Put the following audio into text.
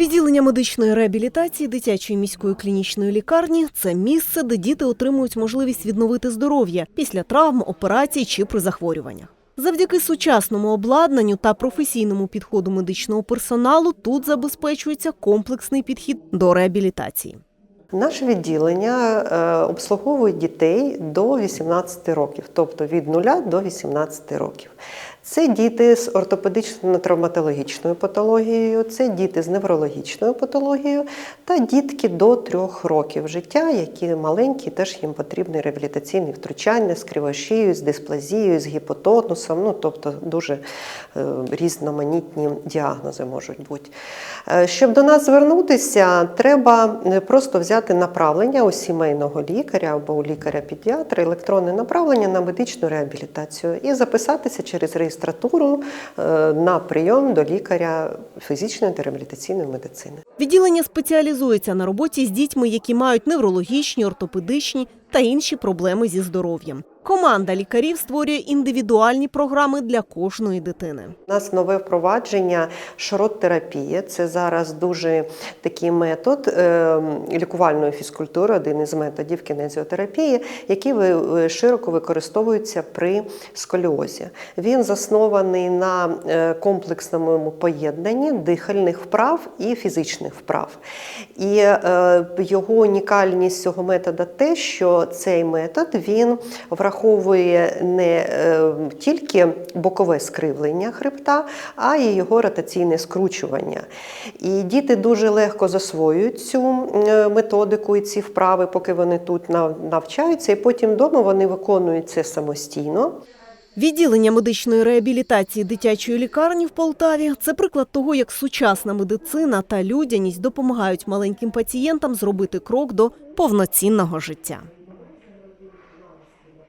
Відділення медичної реабілітації дитячої міської клінічної лікарні це місце, де діти отримують можливість відновити здоров'я після травм, операцій чи при захворюваннях. Завдяки сучасному обладнанню та професійному підходу медичного персоналу тут забезпечується комплексний підхід до реабілітації. Наше відділення е, обслуговує дітей до 18 років, тобто від 0 до 18 років. Це діти з ортопедично-травматологічною патологією, це діти з неврологічною патологією та дітки до 3 років життя, які маленькі, теж їм потрібне реабілітаційне втручання з кривошією, з дисплазією, з гіпотонусом, ну тобто дуже е, різноманітні діагнози можуть бути. Е, Щоб до нас звернутися, треба просто взяти направлення у сімейного лікаря або у лікаря-педіатра, електронне направлення на медичну реабілітацію і записатися через реєстратуру е, на прийом до лікаря фізичної та реабілітаційної медицини. Відділення спеціалізується на роботі з дітьми, які мають неврологічні, ортопедичні та інші проблеми зі здоров'ям. Команда лікарів створює індивідуальні програми для кожної дитини. У нас нове впровадження шрот-терапія. Це зараз дуже такий метод е, лікувальної фізкультури, один із методів кінезіотерапії, який е, широко використовується при сколіозі. Він заснований на е, комплексному поєднанні дихальних вправ і фізичних вправ. І його унікальність цього метода те, що цей метод він враховує не е, тільки бокове скривлення хребта, а й його ротаційне скручування. І діти дуже легко засвоюють цю е, методику і ці вправи, поки вони тут навчаються, і потім вдома вони виконують це самостійно. Відділення медичної реабілітації дитячої лікарні в Полтаві це приклад того, як сучасна медицина та людяність допомагають маленьким пацієнтам зробити крок до повноцінного життя.